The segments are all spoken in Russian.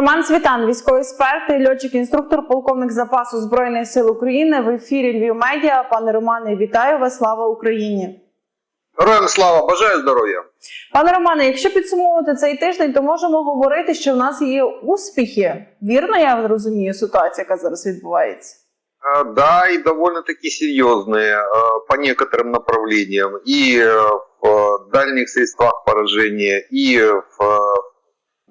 Роман Світан, військовий експерт, і льотчик-інструктор, полковник запасу збройних сил України в ефірі Львів Медіа. Пане Романе, вітаю вас! Слава Україні! Героям слава, бажаю здоров'я. Пане Романе, якщо підсумовувати цей тиждень, то можемо говорити, що в нас є успіхи. Вірно, я розумію ситуацію, яка зараз відбувається. Э, Да, и довольно-таки серьезные э, по некоторым направлениям. И э, в э, дальних средствах поражения, и в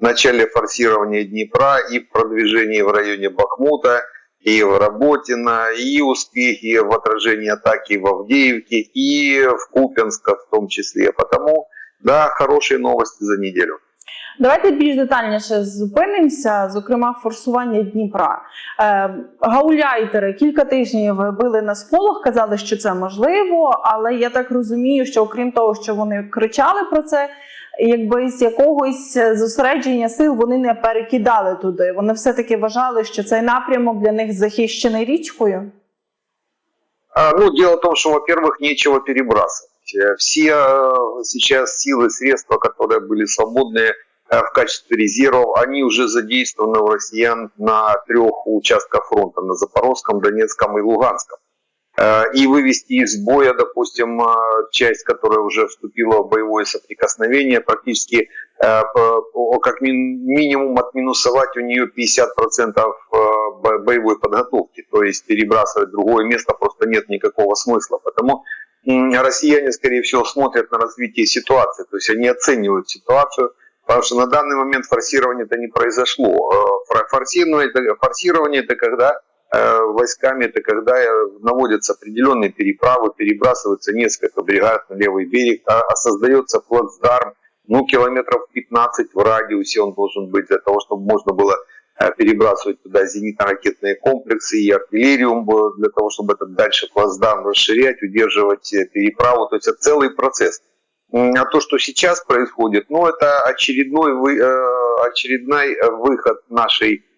э, начале форсирования Днепра, и в продвижении в районе Бахмута, и в Работино, и успехи в отражении атаки в Авдеевке, и в Купенске в том числе. Потому, да, хорошие новости за неделю. Давайте більш детальніше зупинимося, зокрема, форсування Дніпра. Е, гауляйтери кілька тижнів били на сполох, казали, що це можливо, але я так розумію, що окрім того, що вони кричали про це, якби з якогось зосередження сил вони не перекидали туди. Вони все-таки вважали, що цей напрямок для них захищений річкою. А, Ну, дело в том, что, во-первых, нечего перебрасывать. Э, Все э, сейчас силы, средства, которые были свободны э, в качестве резервов, они уже задействованы у россиян на трех участках фронта, на Запорожском, Донецком и Луганском. Э, И вывести из боя, допустим, э, часть, которая уже вступила в боевое соприкосновение, практически э, как мин- минимум отминусовать у нее 50% э, бо- боевой подготовки. То есть перебрасывать в другое место просто нет никакого смысла. Потому россияне, скорее всего, смотрят на развитие ситуации. То есть они оценивают ситуацию, потому что на данный момент форсирование это не произошло. Фор- Форсирование, форсирование это когда войсками, это когда э, наводятся определенные переправы, перебрасываются несколько бригад на левый берег, а, а создается плацдарм, ну, километров 15 в радиусе он должен быть для того, чтобы можно было э, перебрасывать туда зенитно-ракетные комплексы и артиллерию для того, чтобы этот дальше плацдарм расширять, удерживать э, переправу. То есть это целый процесс. А то, что сейчас происходит, ну, это очередной, э, очередной э, выход нашей э,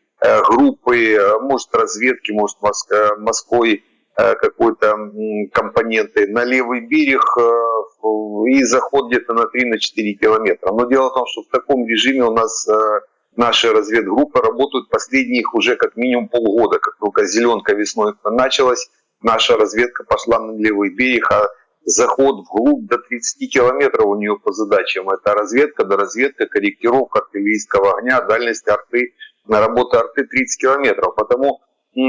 группы, э, может, разведки, может, э, Москвой э, какой-то компоненты на левый берег э, и заход где-то на 3-4 километра. Но дело в том, что в таком режиме у нас э, наши разведгруппы работают последних уже как минимум полгода. Как только зеленка весной началась, наша разведка пошла на левый берег, а заход вглубь до 30 километров у нее по задачам. Это разведка, доразведка, корректировка артиллерийского огня, дальность арты, работа арты 30 километров. Потому э,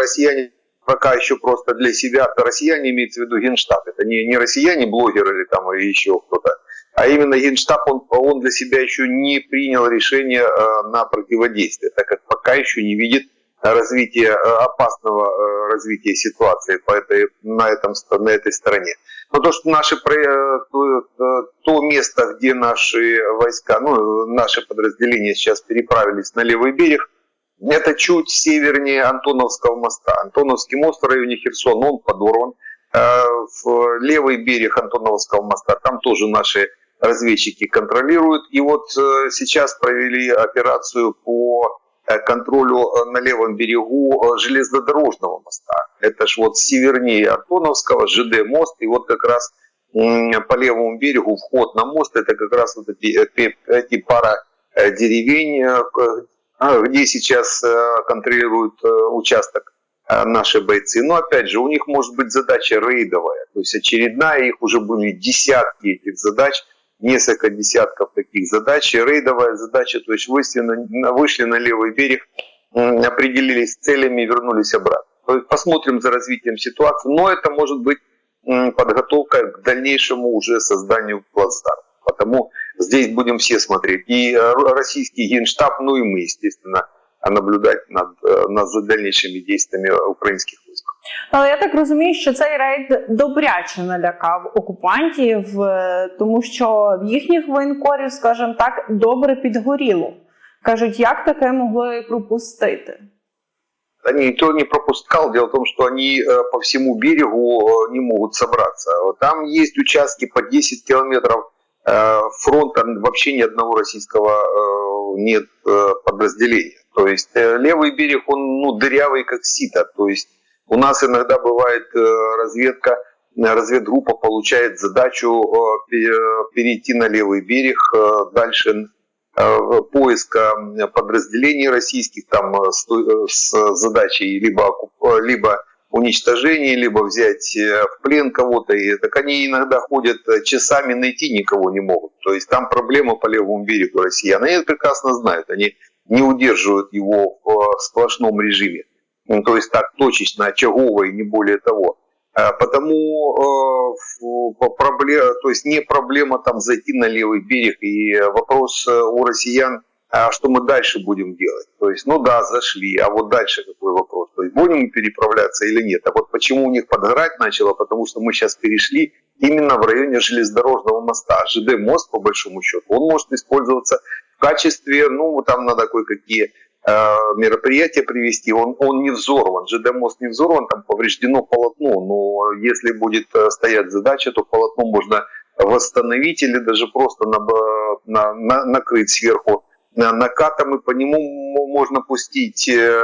россияне пока еще просто для себя, россияне имеется в виду генштаб, это не, не россияне, блогеры или там или еще кто-то, а именно генштаб, он, он для себя еще не принял решение э, на противодействие, так как пока еще не видит развития, э, опасного э, развития ситуации по этой, на, этом, на этой стороне. Но то, что наши, то, э, то место, где наши войска, ну, наши подразделения сейчас переправились на левый берег, это чуть севернее Антоновского моста. Антоновский мост в районе Херсона, он подорван. В левый берег Антоновского моста, там тоже наши разведчики контролируют. И вот сейчас провели операцию по контролю э, на левом берегу э, железнодорожного моста. Это ж вот севернее Антоновского, ЖД мост. И вот как раз по левому берегу вход на мост, это как раз вот эти, эти, пара э, деревень, э, а, где сейчас э, контролируют э, участок э, наши бойцы. Но опять же, у них может быть задача рейдовая, то есть очередная, их уже были десятки этих задач, несколько десятков таких задач. Рейдовая задача, то есть вышли на, вышли на левый берег, определились с целями и вернулись обратно. Посмотрим за развитием ситуации, но это может быть подготовка к дальнейшему уже созданию плацдарма. Потому здесь будем все смотреть. И э, российский генштаб, ну и мы, естественно, наблюдать над, э, над дальнейшими действиями украинских. Але я так розумію, що цей рейд добряче налякав окупантів, е, тому що в їхніх воєнкорів, скажімо так, добре підгоріло. Кажуть, як таке могли пропустити? Да никто не пропускал. Дело в том, что они э, по всему берегу э, не могут собраться. Там есть участки по 10 километров э, фронта, вообще ни одного российского э, нет э, подразделения. То есть э, левый берег, он ну, дырявый, как сито. То есть у нас иногда бывает э, разведка, э, разведгруппа получает задачу э, пере- перейти на левый берег, дальше поиска подразделений российских там с, задачей либо, либо уничтожения, либо взять в плен кого-то. И так они иногда ходят часами, найти никого не могут. То есть там проблема по левому берегу россиян. Они это прекрасно знают. Они не удерживают его в сплошном режиме. Ну, То есть так точечно, очагово и не более того. Э, Потому э, в- по- пробле- то есть не проблема там зайти на левый берег. И э, вопрос э, у россиян, а что мы дальше будем делать? То есть, ну да, зашли, а вот дальше какой вопрос? То есть будем переправляться или нет? А вот почему у них подгорать начало? Потому что мы сейчас перешли именно в районе железнодорожного моста. ЖД-мост, по большому счету, он может использоваться в качестве, ну, там надо кое-какие э, мероприятия привести. Он, он не взорван, ЖД-мост не взорван, там повреждено полотно. Но если будет э, стоять задача, то полотно можно восстановить или даже просто на, на- на- накрыть сверху на- накатом, и по нему можно пустить э,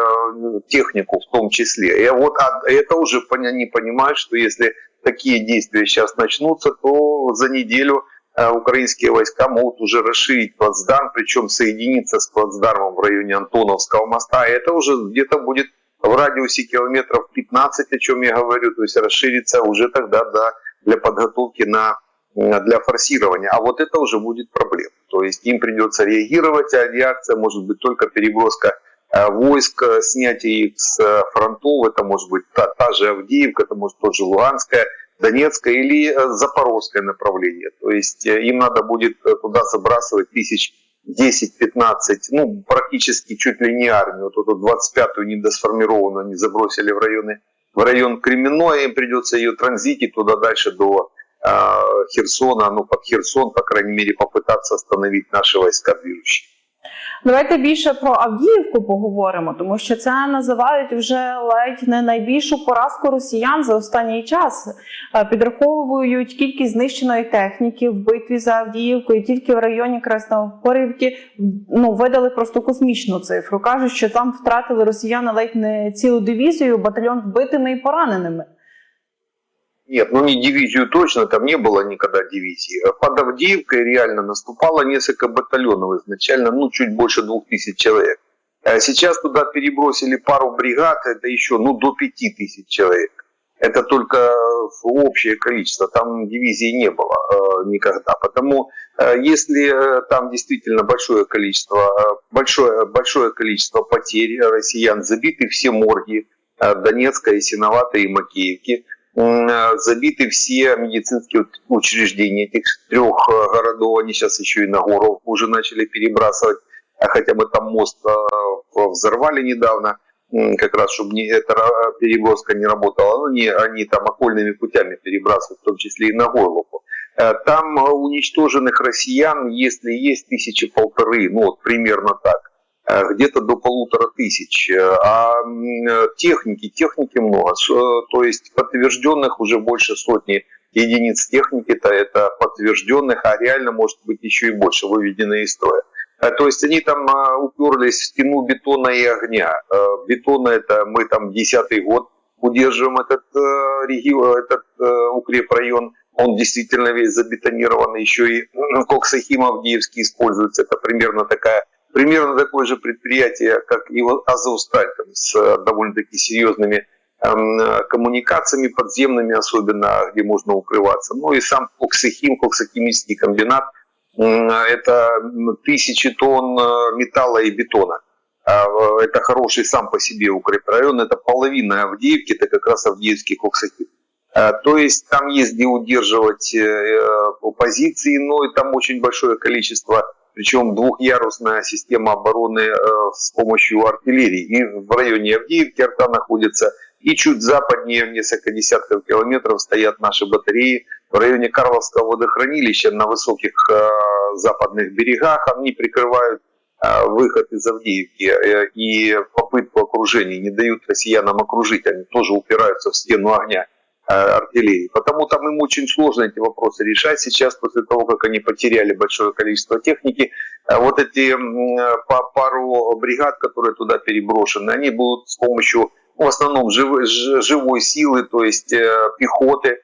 технику в том числе. И вот а это уже не понимают, что если такие действия сейчас начнутся, то за неделю украинские войска могут уже расширить плацдарм, причем соединиться с плацдармом в районе Антоновского моста. И это уже где-то будет в радиусе километров 15, о чем я говорю, то есть расширится уже тогда да, для подготовки на э, для форсирования. А вот это уже будет проблема. То есть им придется реагировать, а реакция может быть только переброска э, войск, э, снятие их с э, фронтов, это может быть та, та же Авдеевка, это может тоже Луганская, Донецкое или э, Запорожское направление. То есть э, им надо будет э, туда забрасывать тысяч 10-15, ну, практически чуть ли не армию. Вот эту 25-ю недосформированную они забросили в, районы, в район Кременное, им придется ее транзитить туда дальше до э, Херсона, ну, под Херсон, по крайней мере, попытаться остановить наши войска движущие. Давайте більше про Авдіївку поговоримо, тому що це називають вже ледь не найбільшу поразку росіян за останній час. Е, Підраховують кількість знищеної техніки в битві за Авдіївку і тільки в районі Красноporівки ну видали просто космічну цифру. кажуть, що там втратили росіяни ледь не цілу дивізію, батальйон вбитими і пораненими. Нет, ну не дивизию точно, там не было никогда дивизии. Под Авдеевкой реально наступало несколько батальонов изначально, ну чуть больше двух тысяч человек. А Сейчас туда перебросили пару бригад, это еще ну до пяти тысяч человек. Это только общее количество, там дивизии не было э, никогда. Потому э, если э, там действительно большое количество, большое, большое количество потерь россиян, забиты все морги э, Донецка, и Макеевки, м, э, забиты все медицинские учреждения этих трех э, городов, они сейчас еще и на гору уже начали перебрасывать, а хотя бы там мост э, взорвали недавно, как раз, чтобы не, эта переброска не работала, ну, не, они там окольными путями перебрасывают, в том числе и на Горловку. Э, Там э, уничтоженных россиян, если есть тысячи полторы, ну вот примерно так, э, где-то до полутора тысяч. Э, А э, техники, техники много, э, то есть подтвержденных уже больше сотни единиц техники, это, подтвержденных, а реально может быть еще и больше, выведенные из строя. Э, То есть они там уперлись в стену бетона и огня. Э, Бетона это мы там десятый год удерживаем этот э, регион, этот э, укрепрайон. Он действительно весь забетонирован, еще и м, Коксахим Авдеевский используется. Это примерно такая примерно такое же предприятие, как и Азовсталь, там, с э, довольно-таки серьезными эм, э, коммуникациями подземными, особенно где можно укрываться. Ну и сам Коксахим, Коксохимический комбинат, это тысячи тонн э, металла и бетона. А, Это хороший сам по себе укрепрайон, это половина Авдеевки, это как раз Авдеевский Коксахим. А, То есть там есть где удерживать позиции, но и там очень большое количество, причем двухъярусная система обороны э, с помощью артиллерии. И в районе Авдеевки арта находится, и чуть западнее, в несколько десятков километров, стоят наши батареи. В районе Карловского водохранилища на высоких э, западных берегах они прикрывают э, выход из Авдеевки э, и попытку окружения, не дают россиянам окружить, они тоже упираются в стену огня артиллерии. Потому там им очень сложно эти вопросы решать сейчас, после того, как они потеряли большое количество техники. А Вот эти э, па- пару бригад, которые туда переброшены, они будут с помощью в основном живой, живой силы, то есть э, пехоты, э,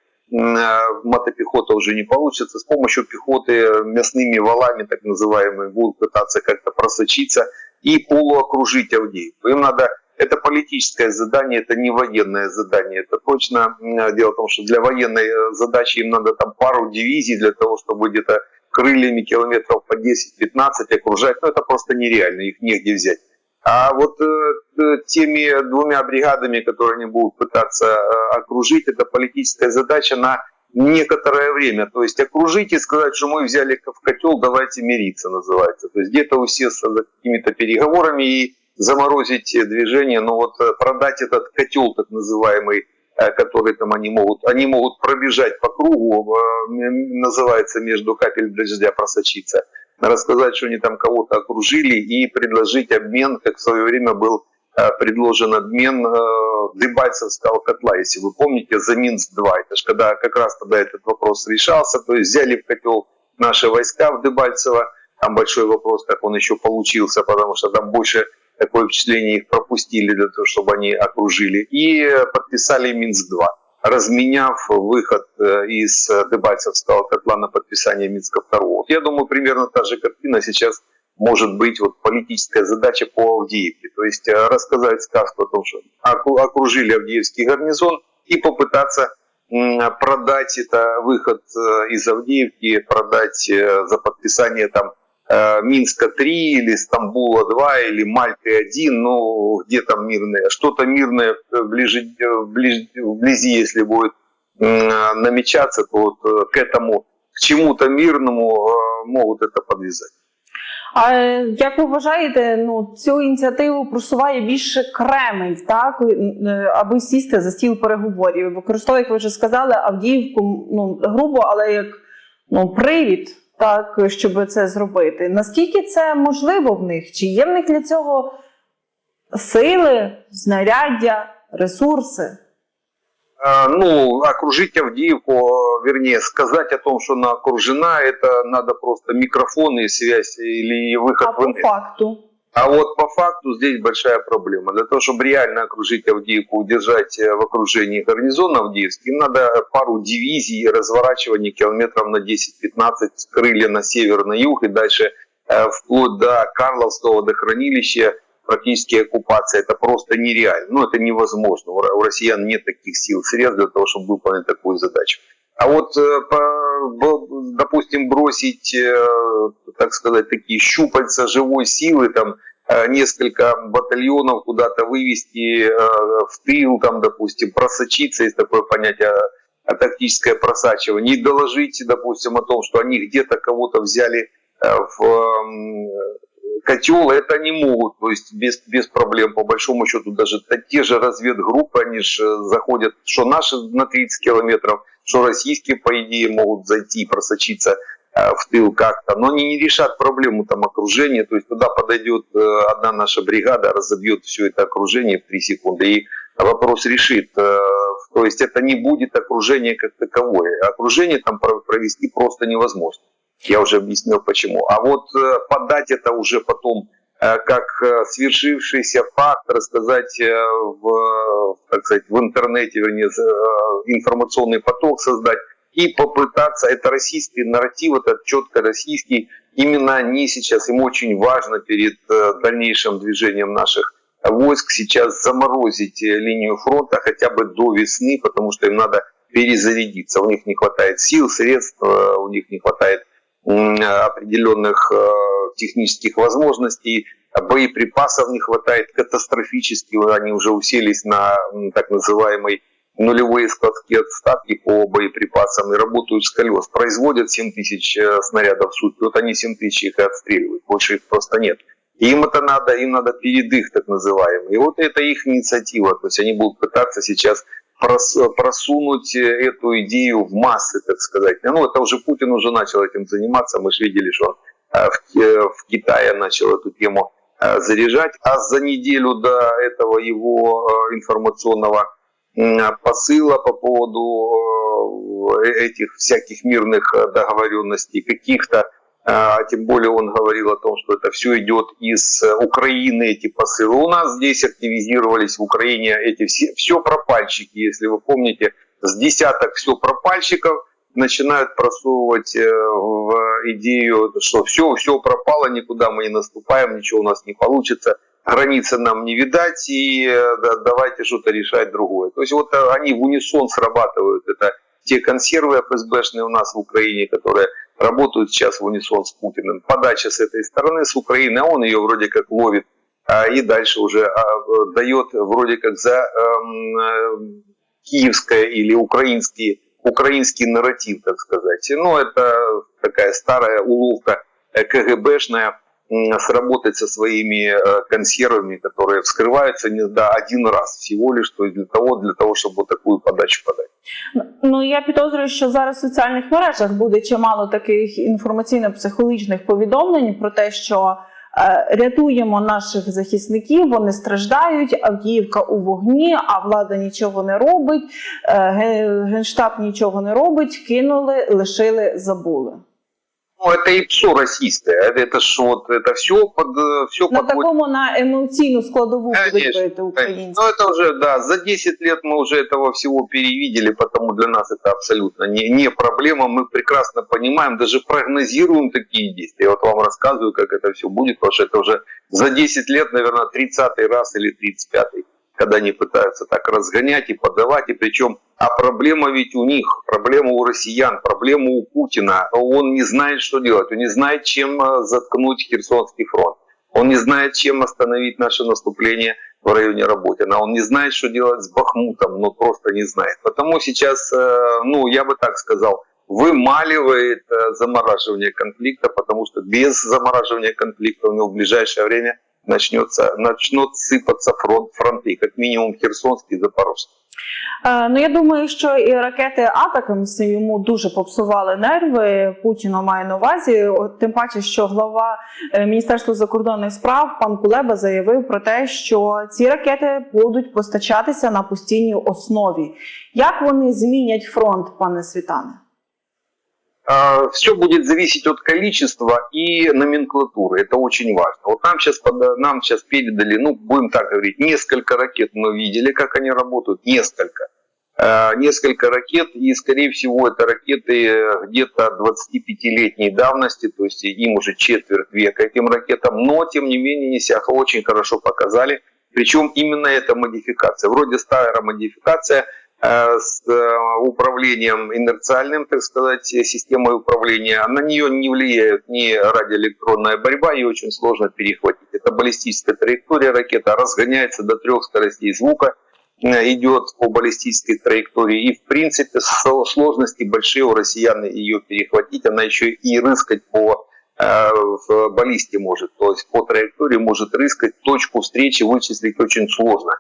мотопехота уже не получится. С помощью пехоты мясными валами, так называемыми, будут пытаться как-то просочиться и полуокружить Авдеевку. Им надо это политическое задание, это не военное задание. Это точно дело в том, что для военной э, задачи им надо там пару дивизий для того, чтобы где-то крыльями километров по 10-15 окружать. Ну, это просто нереально, их негде взять. А вот э, э, теми двумя бригадами, которые они будут пытаться э, окружить, это политическая задача на некоторое время. То есть окружить и сказать, что мы взяли в котел, давайте мириться, называется. То есть где-то усесться за какими-то переговорами и заморозить движение, но вот э, продать этот котел, так называемый, э, который там они могут, они могут пробежать по кругу, э, называется между капель дождя просочиться, рассказать, что они там кого-то окружили и предложить обмен, как в свое время был предложен обмен Дебальцевского котла, если вы помните, за Минск-2. Это же когда как раз тогда этот вопрос решался, то есть взяли в котел наши войска в Дебальцево, там большой вопрос, как он еще получился, потому что там больше такое впечатление их пропустили для того, чтобы они окружили, и подписали Минск-2, разменяв выход э, из э, Дебальцевского котла на подписание Минска-2. Вот я думаю, примерно та же картина сейчас может быть вот политическая задача по Авдеевке. То есть э, рассказать сказку о том, что окружили Авдеевский гарнизон и попытаться продать это выход из Авдеевки, продать за подписание там Минска 3 или Стамбула 2 или Мальты 1, ну где там мирное, что-то мирное э, ближе, э, близ- вблизи, если будет м, намечаться, то вот э, к этому, к чему-то мирному э, могут это подвязать. А е, як ви вважаєте, ну цю ініціативу просуває більше Кремль, так е, аби сісти за стіл переговорів? Використовує, як ви вже сказали, Авдіївку ну грубо, але як ну привід, так щоб це зробити. Наскільки це можливо в них? Чи є в них для цього сили, знаряддя, ресурси? Э, Ну, окружить Авдеевку, э, вернее, сказать о том, что она окружена, это надо просто микрофон и связь или выход А в по интернет. факту? А вот по факту здесь большая проблема. Для того, чтобы реально окружить Авдеевку, удержать э, в окружении гарнизон Авдеевский, им надо пару дивизий и разворачивание километров на 10-15 крылья на север, на юг и дальше э, вплоть до Карловского водохранилища практически оккупация. Это просто нереально. Ну, это невозможно. У ро- у россиян нет таких сил, средств для того, чтобы выполнить такую задачу. А вот, э, допустим, бросить, так сказать, такие щупальца живой силы, там, э, несколько батальонов куда-то вывести э, в тыл, там, допустим, просочиться, есть такое понятие э, тактическое просачивание, и доложить, допустим, о том, что они где-то кого-то взяли в котел, это они могут, то есть без, без проблем, по большому счету, даже те же разведгруппы, они же заходят, что наши на 30 километров, что российские, по идее, могут зайти, просочиться. э, в тыл как-то, но они не решат проблему там окружения, то есть туда подойдет э, одна наша бригада, разобьет все это окружение в 3 секунды и вопрос решит. Э, То есть это не будет окружение как таковое. Окружение там про- провести просто невозможно. Я уже объяснил почему. А вот э, подать это уже потом э, как э, свершившийся факт, рассказать э, в, так сказать, в интернете, вернее, э, информационный поток создать и попытаться, это российский нарратив, это четко российский, именно они сейчас, им очень важно перед э, дальнейшим движением наших войск сейчас заморозить э, линию фронта хотя бы до весны, потому что им надо перезарядиться. У них не хватает сил, средств, э, у них не хватает определенных технических возможностей, боеприпасов не хватает катастрофически, они уже уселись на так называемый нулевые складские отставки по боеприпасам и работают с колес. Производят 7 тысяч э, снарядов в сутки, вот они 7 тысяч их и отстреливают, больше их просто нет. Им это надо, им надо передых так называемый. И вот это их инициатива, то есть они будут пытаться сейчас прос- просунуть э, эту идею в массы, так сказать. Ну, это уже Путин уже начал этим заниматься, мы же видели, что он э, в, Ки- в Китае начал эту тему заряжать, а за неделю до этого его информационного посыла по поводу э, этих всяких мирных э, договоренностей, каких-то, а тем более он говорил о том, что это все идет из э, Украины, эти посылы. У нас здесь активизировались в Украине эти все, все пропальщики, если вы помните, с десяток все пропальщиков начинают просовывать э, в идею, что все, все пропало, никуда мы не наступаем, ничего у нас не получится, границы нам не видать, и э, да, давайте что-то решать другое. То есть вот э, они в унисон срабатывают. Это те консервы ФСБшные у нас в Украине, которые работают сейчас в унисон с Путиным. Подача с этой стороны, с Украины, а он ее вроде как ловит а, и дальше уже а, дает вроде как за эм, э, киевское или украинский, украинский нарратив, так сказать. Ну, это такая старая уловка КГБшная, сработать со своими э, консервами, которые вскрываются не да, один раз всего лишь то для того, для того, щоб вот таку подачу подати. Ну я підозрюю, що зараз в соціальних мережах буде чимало таких інформаційно-психологічних повідомлень про те, що е, рятуємо наших захисників, вони страждають, Авдіївка у вогні, а влада нічого не робить, е, ге- генштаб нічого не робить, кинули, лишили, забули. Ну, это и все российское. Это, это ж вот, это все под, все На подводит такому на емоційну складову будуть Конечно, бити українці. Ну, это уже, да, за 10 лет мы уже этого всего перевидели, потому для нас это абсолютно не, не проблема. Мы прекрасно понимаем, даже прогнозируем такие действия. Я вот вам рассказываю, как это все будет, потому что это уже за 10 лет, наверное, 30 раз или 35 когда они пытаются так разгонять и подавать, и причем, а проблема ведь у них, проблема у россиян, проблема у Путина. Он не знает, что делать, он не знает, чем э, заткнуть Херсонский фронт. Он не знает, чем остановить наше наступление в районе Работина. Он не знает, что делать с Бахмутом, но просто не знает. Потому сейчас, э, ну, я бы так сказал, вымаливает э, замораживание конфликта, потому что без замораживания конфликта у него в ближайшее время начнется, начнут сыпаться фронт, фронты, как минимум Херсонский и Запорожский. Е, Ну я думаю, що і ракети Атакамс йому дуже попсували нерви. Путіна має на увазі. Тим паче, що глава е, Міністерства закордонних справ пан Кулеба заявив про те, що ці ракети будуть постачатися на постійній основі. Як вони змінять фронт, пане Світане? Все будет зависеть от количества и номенклатуры. Это очень важно. Вот нам сейчас, нам сейчас передали, ну, будем так говорить, несколько ракет мы видели, как они работают. Несколько. Э, Несколько ракет, и, скорее всего, это ракеты где-то 25-летней давности, то есть им уже четверть века этим ракетам, но, тем не менее, себя очень хорошо показали. Причем именно эта модификация. Вроде старая модификация – с э, управлением инерциальным, так сказать, системой управления, на нее не влияет ни радиоэлектронная борьба, ее очень сложно перехватить. Это баллистическая траектория ракета, разгоняется до трех скоростей звука, э, идет по баллистической траектории, и в принципе сложности большие у россиян ее перехватить, она еще и рыскать по в баллисте может, то есть по траектории может рыскать, точку встречи вычислить очень сложно.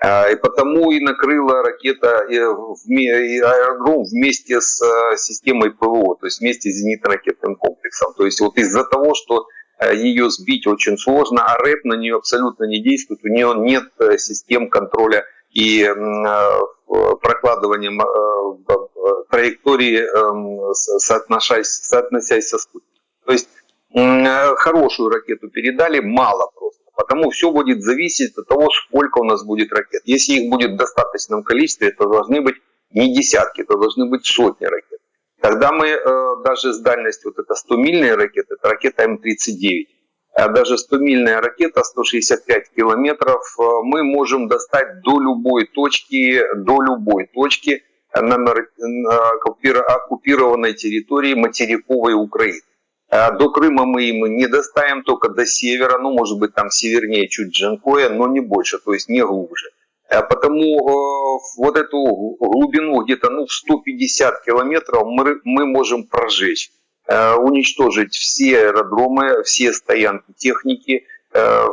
И потому и накрыла ракета и аэродром вместе с системой ПВО, то есть вместе с зенитно-ракетным комплексом. То есть вот из-за того, что ее сбить очень сложно, а РЭП на нее абсолютно не действует, у нее нет систем контроля и прокладывания траектории, соотношаясь, соотносясь со спутником. То есть хорошую ракету передали, мало просто. Потому все будет зависеть от того, сколько у нас будет ракет. Если их будет в достаточном количестве, то должны быть не десятки, то должны быть сотни ракет. Тогда мы э, даже с дальностью, вот это 100-мильная ракета, это ракета М-39, а даже 100-мильная ракета, 165 километров, э, мы можем достать до любой точки, до любой точки на, на оккупированной территории материковой Украины. До Крыма мы им не доставим, только до севера, ну, может быть, там севернее чуть Джанкоя, но не больше, то есть не глубже. Потому э, вот эту глубину где-то ну, в 150 километров мы, мы можем прожечь, э, уничтожить все аэродромы, все стоянки техники, э,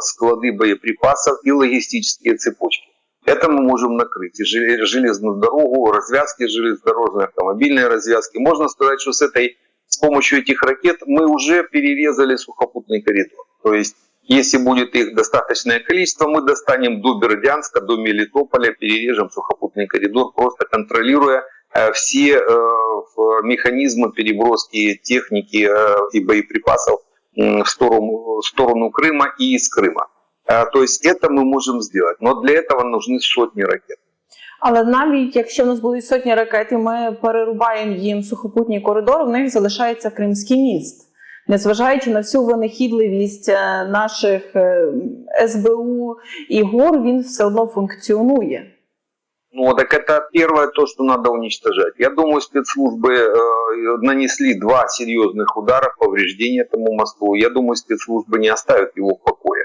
склады боеприпасов и логистические цепочки. Это мы можем накрыть. И железную дорогу, развязки железнодорожные, автомобильные развязки. Можно сказать, что с этой с помощью этих ракет мы уже перерезали сухопутный коридор. То есть, если будет их достаточное количество, мы достанем до Бердянска, до Мелитополя, перережем сухопутный коридор, просто контролируя все механизмы переброски техники и боеприпасов в сторону, в сторону Крыма и из Крыма. То есть это мы можем сделать, но для этого нужны сотни ракет. Але навіть якщо в нас будуть сотні ракет, і ми перерубаємо їм сухопутній коридор, в них залишається Кримський міст. Незважаючи на всю винахідливість е, наших е, СБУ і ГУР, він все одно функціонує. Ну, так это первое то, что надо уничтожать. Я думаю, спецслужбы э, нанесли два серьезных удара, повреждения этому мосту. Я думаю, спецслужбы не оставят его в покое.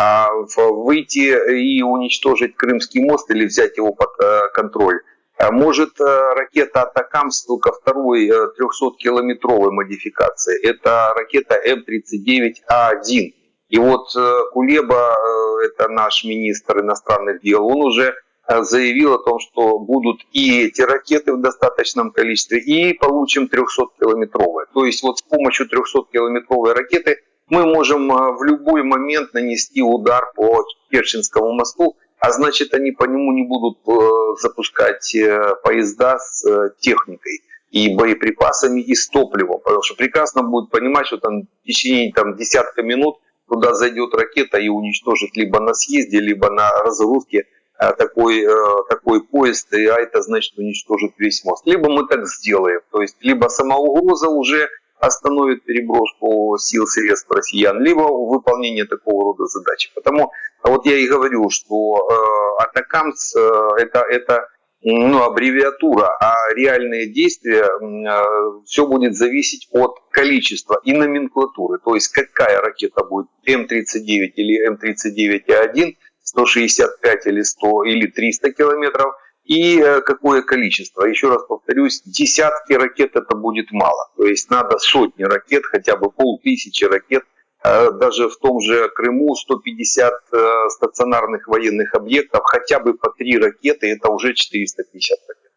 А выйти и уничтожить Крымский мост или взять его под э, контроль а может э, ракета Атакамс только второй 300-километровой модификации. Это ракета М-39А1. И вот э, Кулеба, э, это наш министр иностранных дел, он уже э, заявил о том, что будут и эти ракеты в достаточном количестве, и получим 300-километровые. То есть вот с помощью 300-километровой ракеты мы можем э, в любой момент нанести удар по Керченскому мосту, а значит они по нему не будут э, запускать э, поезда с э, техникой и боеприпасами, и с топливом, потому что прекрасно будет понимать, что там в течение там, десятка минут туда зайдет ракета и уничтожит либо на съезде, либо на разгрузке такой, такой поезд, а это значит уничтожит весь мост. Либо мы так сделаем, то есть либо сама угроза уже остановит переброску сил средств россиян, либо выполнение такого рода задачи. Потому вот я и говорю, что э, Атакамс э, это, это ну, аббревиатура, а реальные действия э, все будет зависеть от количества и номенклатуры. То есть какая ракета будет М-39 или М-39А1, 165 или 100 или 300 километров, и э, какое количество. Еще раз повторюсь, десятки ракет это будет мало. То есть надо сотни ракет, хотя бы полтысячи ракет. Э, Даже в том же Крыму 150 э, стационарных военных объектов, хотя бы по три ракеты, это уже 450 ракет.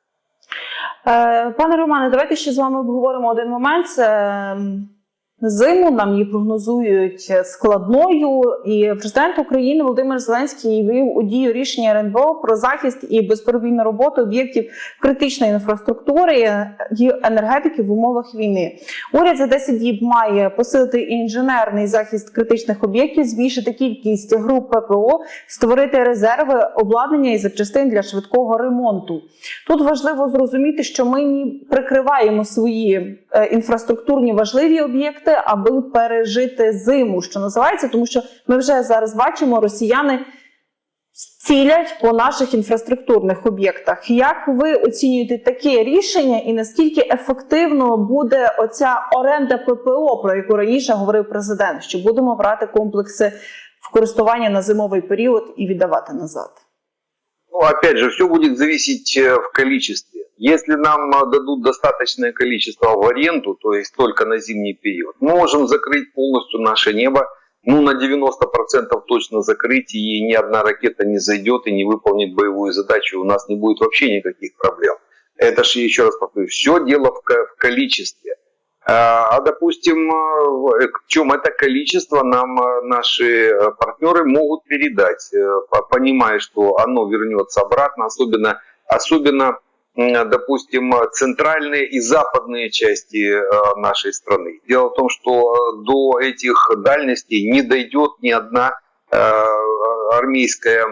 Е, Пане Романе, давайте ще з вами обговоримо один момент. Це м, зиму нам її прогнозують складною, і президент України Володимир Зеленський ввів у дію рішення РНБО про захист і безперебійну роботу об'єктів критичної інфраструктури і енергетики в умовах війни. Уряд за 10 діб має посилити інженерний захист критичних об'єктів, збільшити кількість груп ППО, створити резерви, обладнання і запчастин для швидкого ремонту. Тут важливо зрозуміти, що ми прикриваємо свої е, інфраструктурні важливі об'єкти, аби пережити зиму, що називається, тому що ми вже зараз бачимо, росіяни цілять по наших інфраструктурних об'єктах. Як ви оцінюєте таке рішення, і наскільки ефективно буде оця оренда ППО, про яку раніше говорив президент, що будемо брати комплекси в користування на зимовий період і віддавати назад? Ну, опять же, все будет зависеть э, в количестве. Если нам э, дадут достаточное количество в аренду, то есть только на зимний период, мы можем закрыть полностью наше небо, ну, на 90% точно закрыть, и ни одна ракета не зайдет и не выполнит боевую задачу, у нас не будет вообще никаких проблем. Это же, еще раз повторю, все дело в, ко- в количестве. А, а, допустим, э, в- к чем это количество нам э, наши э, партнеры могут передать, э, по- понимая, что оно вернется обратно, особенно, особенно допустим, э, центральные и западные части э, нашей страны. Дело в том, что до этих дальностей не дойдет ни одна э, армейская,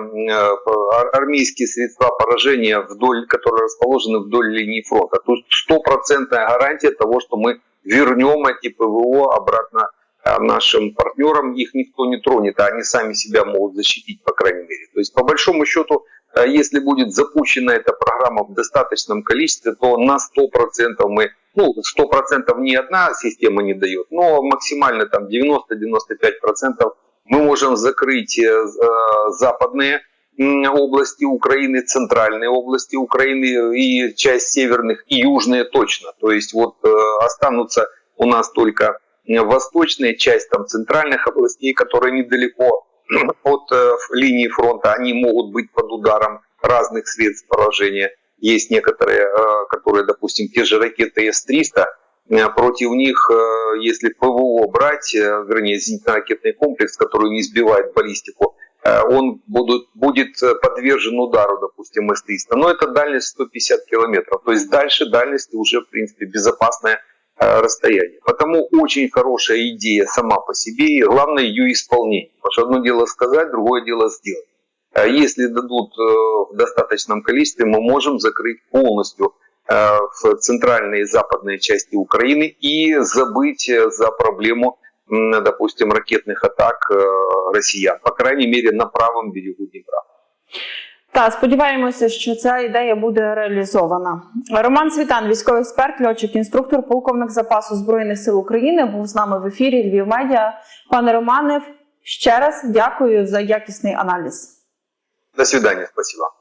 армейские средства поражения, вдоль, которые расположены вдоль линии фронта. То есть стопроцентная гарантия того, что мы вернем эти ПВО обратно нашим партнерам, их никто не тронет, а они сами себя могут защитить, по крайней мере. То есть, по большому счету, если будет запущена эта программа в достаточном количестве, то на 100% мы, ну, 100% ни одна система не дает, но максимально там 90-95% мы можем закрыть э, э, западные области Украины, центральные области Украины и часть северных и южные точно. То есть вот э, останутся у нас только э, восточная часть там центральных областей, которые недалеко от э, линии фронта, они могут быть под ударом разных средств поражения. Есть некоторые, э, которые, допустим, те же ракеты С-300, э, против них, если ПВО брать, вернее, зенитно-ракетный комплекс, который не сбивает баллистику, он будет э, подвержен удару, допустим, С-300. Но это дальность 150 километров. То есть дальше дальности уже, в принципе, безопасная расстояние. Потому очень хорошая идея сама по себе, и главное ее исполнение. Потому что одно дело сказать, другое дело сделать. Э, Если дадут э, в достаточном количестве, мы можем закрыть полностью э, в центральной и западной части Украины и забыть э, за проблему, допустим, ракетных атак э, россиян, по крайней мере, на правом берегу Днепра. Та сподіваємося, що ця ідея буде реалізована. Роман Світан, військовий експерт, льотчик, інструктор, полковник запасу збройних сил України, був з нами в ефірі Львів Медіа. Пане Романе, ще раз дякую за якісний аналіз. До свидання, спасибо.